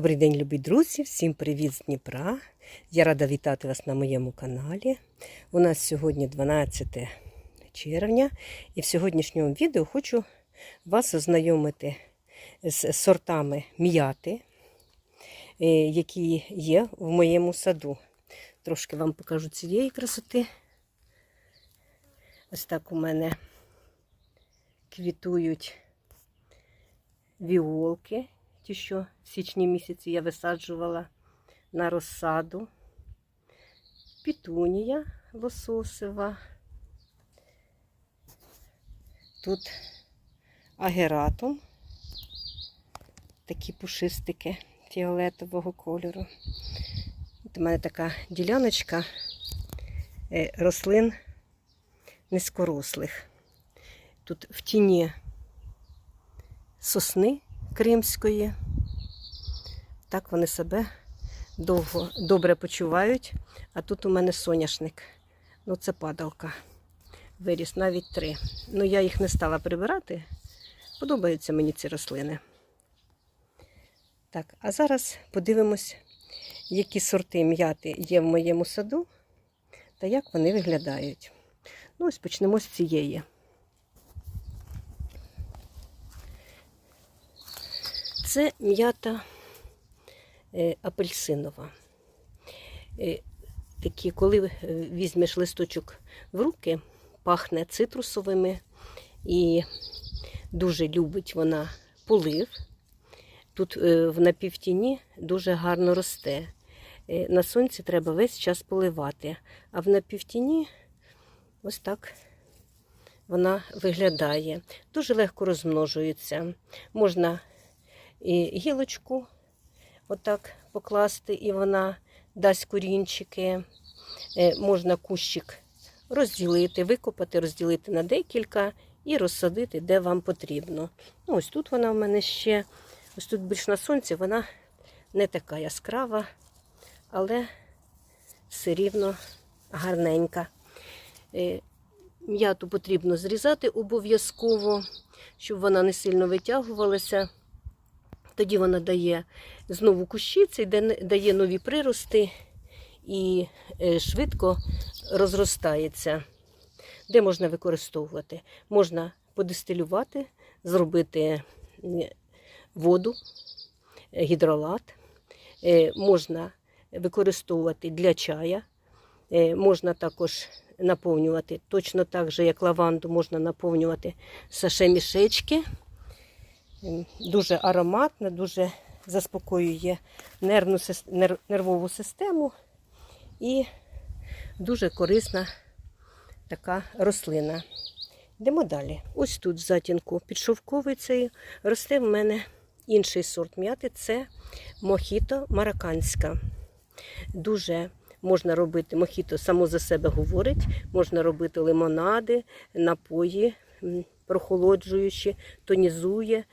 Добрий день, любі друзі! Всім привіт з Дніпра. Я рада вітати вас на моєму каналі. У нас сьогодні 12 червня, і в сьогоднішньому відео хочу вас ознайомити з сортами м'яти, е, які є в моєму саду. Трошки вам покажу цієї красоти. Ось так у мене квітують віолки, ті, що в січні місяці я висаджувала на розсаду. Пітунія лососева. Тут агератум. Такі пушистики фіолетового кольору. От у мене така діляночка е, рослин низькорослих. Тут в тіні сосни кримської. Так вони себе довго, добре почувають. А тут у мене соняшник. Ну, це падалка. Виріс навіть три. Ну, я їх не стала прибирати. Подобаються мені ці рослини. Так, а зараз подивимось, які сорти м'яти є в моєму саду та як вони виглядають. Ну, ось почнемо з цієї. Це м'ята е, апельсинова. Е, такі, коли е, візьмеш листочок в руки, пахне цитрусовими і дуже любить вона полив. Тут в напівтіні дуже гарно росте. На сонці треба весь час поливати, а в напівтіні ось так вона виглядає. Дуже легко розмножується. Можна і гілочку отак покласти, і вона дасть корінчики. Е, Можна кущик розділити, викопати, розділити на декілька і розсадити, де вам потрібно. Ну, Ось тут вона в мене ще, ось тут більш на сонці, вона не така яскрава, але все рівно гарненька. Е, М'яту потрібно зрізати обов'язково, щоб вона не сильно витягувалася. Тоді вона дає знову кущиці, дає нові прирости і е, швидко розростається. Де можна використовувати? Можна подистилювати, зробити воду, е, гідролат, Е, можна використовувати для чая, можна також наповнювати, точно так же, як лаванду, можна наповнювати саше-мішечки. Дуже ароматна, дуже заспокоює нервну, нервову систему і дуже корисна така рослина. Йдемо далі. Ось тут в затінку під шовковицею росте в мене інший сорт м'яти це мохіто марокканська. Дуже можна робити мохіто, само за себе говорить, можна робити лимонади, напої прохолоджуючи, тонізує,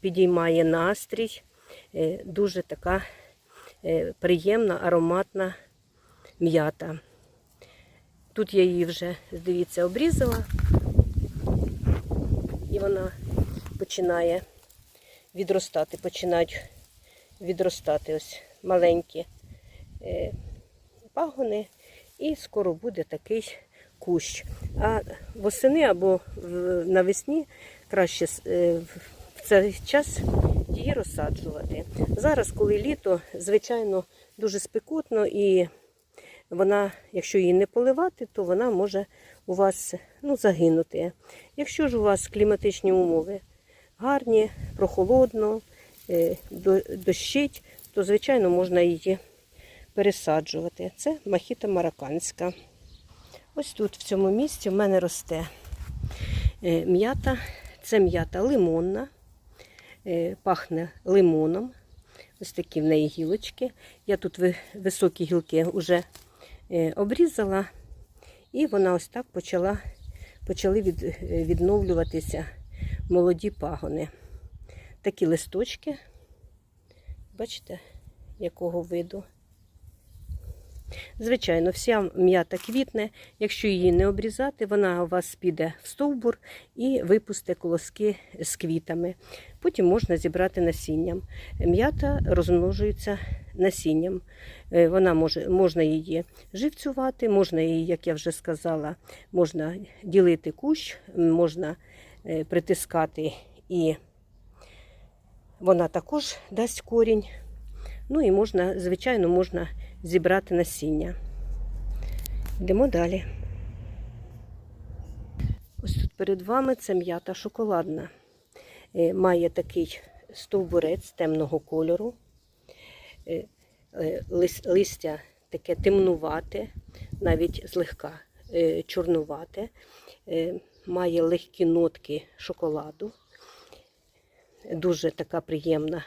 підіймає настрій. Дуже така приємна, ароматна м'ята. Тут я її вже, дивіться, обрізала, і вона починає відростати, починають відростати ось маленькі пагони, і скоро буде такий кущ. А восени або навесні краще в цей час її розсаджувати. Зараз, коли літо, звичайно, дуже спекотно, і вона, якщо її не поливати, то вона може у вас ну, загинути. Якщо ж у вас кліматичні умови гарні, прохолодно, дощить, то, звичайно, можна її пересаджувати. Це махіта марокканська. Ось тут, в цьому місці, в мене росте м'ята. Це м'ята лимонна, пахне лимоном. Ось такі в неї гілочки. Я тут високі гілки вже обрізала, і вона ось так почала, почали від, відновлюватися молоді пагони. Такі листочки, бачите, якого виду. Звичайно, вся м'ята квітне. Якщо її не обрізати, вона у вас піде в стовбур і випусте колоски з квітами. Потім можна зібрати насінням. М'ята розмножується насінням. Е, Вона може, можна її живцювати, можна її, як я вже сказала, можна ділити кущ, можна е, притискати і вона також дасть корінь. Ну і можна, звичайно, можна зібрати насіння. Йдемо далі. Ось тут перед вами це м'ята шоколадна. Е, Має такий стовбурець темного кольору. Е, е, лис- Листя таке темнувате, навіть злегка чорнувате. Має легкі нотки шоколаду. Дуже така приємна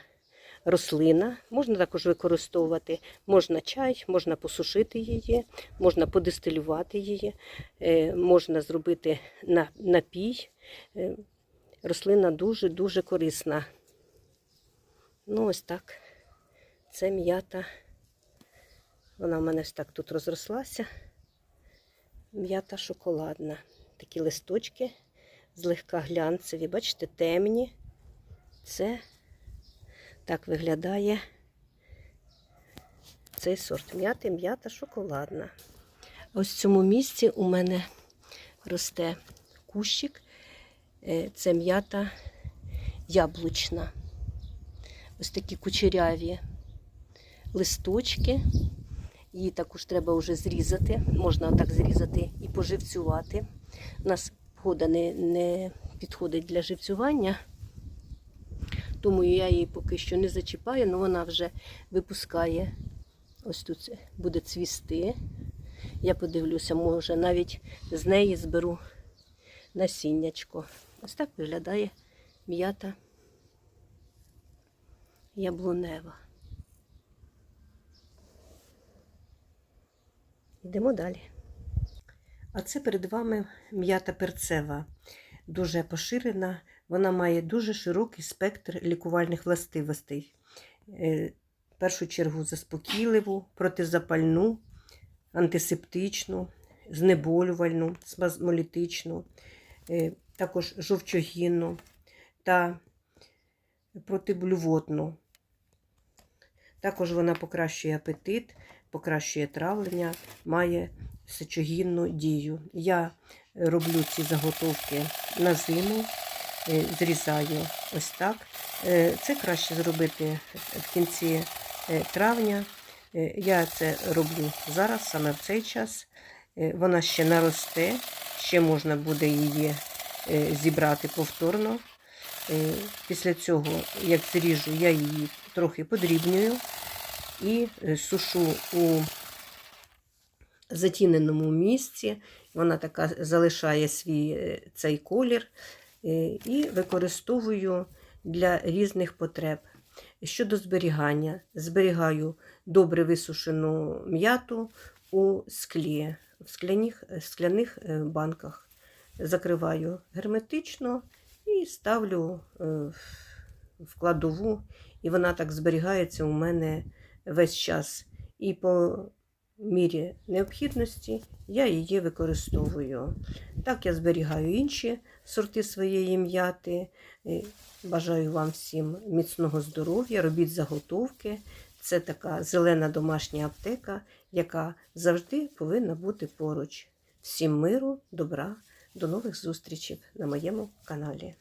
рослина. Можна також використовувати, можна чай, можна посушити її, можна подистилювати її, е, можна зробити напій. Е, Рослина дуже-дуже корисна. Ну, ось так. Це м'ята. Вона в мене ось так тут розрослася. М'ята шоколадна. Такі листочки злегка глянцеві, бачите, темні. Це так виглядає цей сорт м'яти, м'ята шоколадна. Ось в цьому місці у мене росте кущик. Е, Це м'ята яблучна. Ось такі кучеряві листочки. Її також треба вже зрізати. Можна отак зрізати і поживцювати. У нас погода не, не підходить для живцювання тому я її поки що не зачіпаю, але вона вже випускає. Ось тут буде цвісти. Я подивлюся, може навіть з неї зберу насіннячко. Ось так виглядає м'ята яблунева. Йдемо далі. А це перед вами м'ята перцева, дуже поширена. Вона має дуже широкий спектр лікувальних властивостей. Е, В першу чергу заспокійливу, протизапальну, антисептичну, знеболювальну, спазмолітичну, е, також жовчогінну та протиблювотну. Також вона покращує апетит, покращує травлення, має сечогінну дію. Я роблю ці заготовки на зиму, зрізаю ось так. Е, Це краще зробити в кінці е, травня. Е, Я це роблю зараз, саме в цей час. Е, Вона ще наросте, ще можна буде її е, зібрати повторно. Е, Після цього, як зріжу, я її трохи подрібнюю і е, сушу у затіненому місці. Вона така залишає свій е, цей колір е, і використовую для різних потреб. Щодо зберігання, зберігаю добре висушену м'яту у склі, в скляних, скляних е, банках. Закриваю герметично і ставлю е, в кладову, і вона так зберігається у мене весь час. І по мірі необхідності я її використовую. Так я зберігаю інші сорти своєї м'яти. Е, Бажаю вам всім міцного здоров'я, робіть заготовки. Це така зелена домашня аптека, яка завжди повинна бути поруч. Всім миру, добра, до нових зустрічей на моєму каналі.